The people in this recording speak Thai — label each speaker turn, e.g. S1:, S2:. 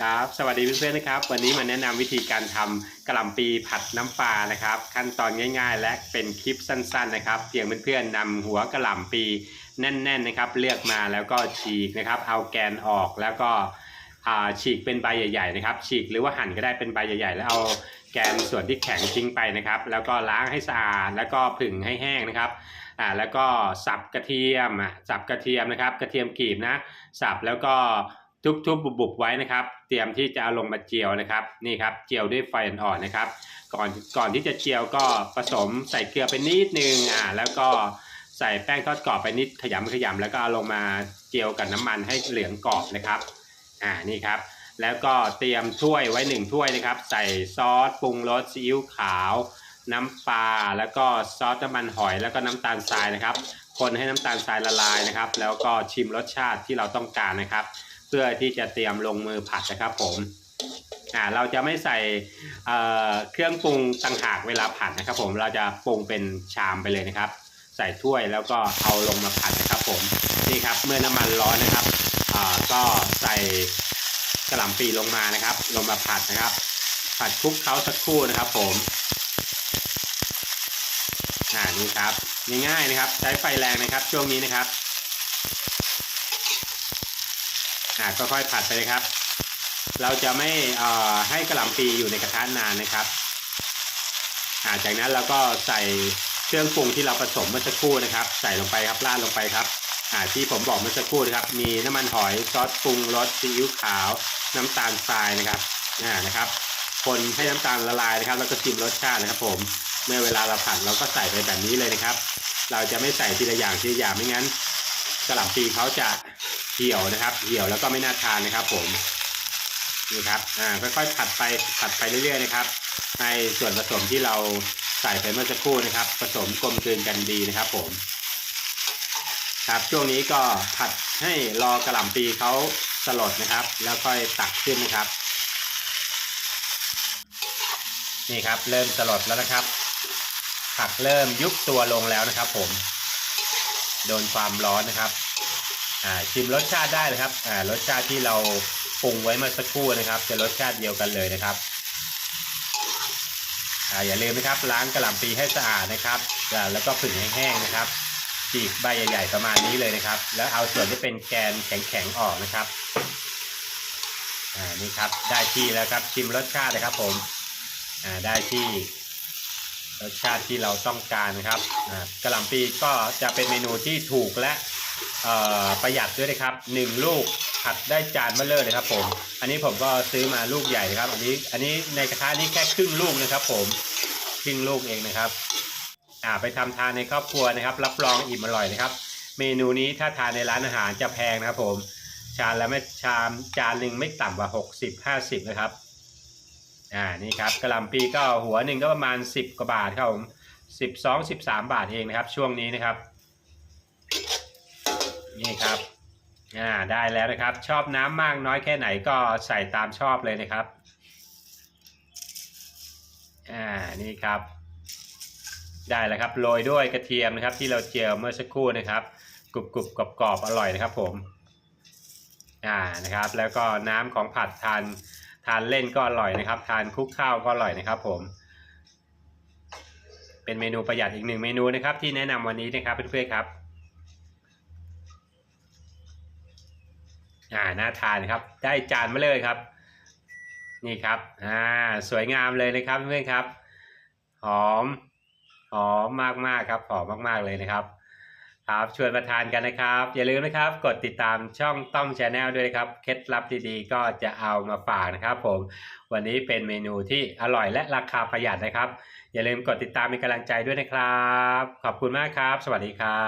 S1: ครับสวัสดีเพื่อนๆนะครับ วันนี้มาแนะนำวิธีการทำกะหล่ำปีผัดน้ำปลานะครับ ขั้นตอนง่าย ๆ และเป็นคลิปสั้น ๆ นะครับเพียงเพื่อนๆนำหัวกะหล่ำปีแน่น ๆนะครับ เลือกมาแล้วก็ฉีกนะครับ เอาแกนออกแล้วก็ฉีกเป็นใบใหญ่ๆนะครับ ฉีกหรือว่าหั่นก็ได้เป็นใบใหญ่ ๆ แล้วเอาแกนส่วนที่แข็งทิ้งไปนะครับ แล้วก็ล้างให้สะอาดแล้วก็ผึ่งให้แห้งนะครับอ่าแล้วก็สับกระเทียมอะสับกระเทียมนะครับ กระเทียมกรีบนะสับแล้วก็ ทุบๆบุบๆไว้นะครับ เตรียมที่จะเอาลงมาเจียวนะครับ นี่ครับเจียวด้วยไฟอ่อนๆนะครับ ก่อนก่อนที่จะเจียวก็ผสมใส่เกลือไปนิดนึงอ่าแล้วก็ใส่แป้งทอดกรอบไปนิดขยำขยำแล้วก็เอาลงมาเจียวกับน้ำมันให้เหลืองกรอบนะครับอ่านี่ครับ แล้วก็เตรียมถ้วยไว้หนึ่งถ้วยนะครับ ใส่ซอสปรุงรสซีอิ๊วขาว น้ำปลาแล้วก็ซอสน้ำมันหอยแล้วก็น้ำตาลทรายนะครับ คนให้น้ำตาลทรายละลายนะครับ แล้วก็ชิมรสชาติที่เราต้องการนะครับ เพื่อที่จะเตรียมลงมือผัดนะครับผมอ่าเราจะไม่ใส่เอ่อเครื่องปรุงต่างหากเวลาผัดนะครับ ผมเราจะปรุงเป็นชามไปเลยนะครับ ใส่ถ้วยแล้วก็เอาลงมาผัดนะครับ ผมนี่ครับเมื่อน้ำมันร้อนนะครับอ่าก็ใส่กระหล่ำปีลงมานะครับ ลงมาผัดนะครับ ผัดคลุกเคล้าสักครู่นะครับ ผม อ่านี่ครับง่ายๆนะครับ ใช้ไฟแรงนะครับ ช่วงนี้นะครับอ่าค่อยๆผัดไปเลยครับ เราจะไม่เอ่อให้กระหล่ำปีอยู่ในกระทะนานนะครับอ่าจากนั้นเราก็ใส่เครื่องปรุงที่เราผสมเมื่อสักครู่นะครับ ใส่ลงไปครับราดลงไปครับอ่าที่ผมบอกเมื่อสักครู่นะครับ มีน้ำมันหอยซอสปรุงรสซีอิ๊วขาว น้ำตาลทรายนะครับอ่านะครับคนให้น้ำตาลละลายนะครับ แล้วก็ชิมรสชาตินะครับผม เมื่อเวลาเราผัดเราก็ใส่ไปแบบนี้เลยนะครับ เราจะไม่ใส่ทีละอย่างทีละอย่างไม่งั้นกระหล่ำปีเขาจะเหี่ยวนะครับ เหี่ยวแล้วก็ไม่น่าทานนะครับ ผมนี่ครับอ่าค่อยๆผัดไปผัดไปเรื่อยๆนะครับให้ส่วนผสมที่เราใส่ไปเมื่อสักครู่นะครับ ผสมกลมกลืนกันดีนะครับ ผม ครับช่วงนี้ก็ผัดให้รอกระหล่ำปีเขาสลดนะครับ แล้วค่อยตักขึ้นนะครับ นี่ครับ เริ่มสลดแล้วนะครับ ผักเริ่มยุบตัวลงแล้วนะครับ ผม โดนความร้อนนะครับชิมรสชาติได้เลยครับรสชาติที่เราปรุงไว้เมื่อสักครู่นะครับ จะรสชาติเดียวกันเลยนะครับออย่าลืมนะครับล้างกระหล่ำปีให้สะอาดนะครับแล้วก็ผึ่งให้แห้งนะครับจีบใบใหญ่ ๆ ประมาณนี้เลยนะครับ แล้วเอาส่วนที่เป็นแกนแข็งๆออกนะครับอ่านี่ครับได้ที่แล้วครับชิมรสชาติเลยครับผมอ่าได้ที่ รสชาติที่เราต้องการนะครับกระหล่ำปีก็จะเป็นเมนูที่ถูกและประหยัดด้วยนะครับหนึ่งลูกผัดได้จานเบลเลอร์เลยครับผมอันนี้ผมก็ซื้อมาลูกใหญ่นะครับ อันนี้อันนี้ในกระทะนี้แค่ครึ่งลูกนะครับ ผมครึ่งลูกเองนะครับ่าไปทำทานในครอบครัวนะครับ รับรองอิ่มอร่อยนะครับ เมนูนี้ถ้าทานในร้านอาหารจะแพงนะครับผม ชามละไม่ชามจานหนึ่งไม่ต่ำกว่า 60 50 นะครับ อ่านี่ครับกระหล่ำปีก็หัวหนึ่งก็ประมาณ 10 กว่าบาทครับผมสิบสองสิบสามบาทเองนะครับ ช่วงนี้นะครับ นี่ครับอ่าได้แล้วนะครับ ชอบน้ำมากน้อยแค่ไหนก็ใส่ตามชอบเลยนะครับอ่านี่ครับ ได้แล้วครับโรยด้วยกระเทียมนะครับ ที่เราเจียวเมื่อสักครู่นะครับกรุบกรุบกรอบกรอบอร่อยนะครับผมอ่านะครับ แล้วก็น้ำของผัดทาน ทานเล่นก็อร่อยนะครับ ทานคลุกข้าวก็อร่อยนะครับ ผม เป็นเมนูประหยัดอีกหนึ่งเมนูนะครับ ที่แนะนำวันนี้นะครับเพื่อนๆครับอ่าน่าทานครับ ได้จานมาเลยครับ นี่ครับอ่าสวยงามเลยนะครับเพื่อนๆครับ หอมหอมมากๆครับหอมมากๆเลยนะครับ ครับชวนมาทานกันนะครับ อย่าลืมนะครับ กดติดตามช่องต้อมชาแนลด้วยครับ เคล็ดลับดีๆ ก็จะเอามาฝากนะครับผม วันนี้เป็นเมนูที่อร่อยและราคาประหยัดนะครับ อย่าลืมกดติดตามเป็นกำลังใจด้วยนะครับ ขอบคุณมากครับ สวัสดีครับ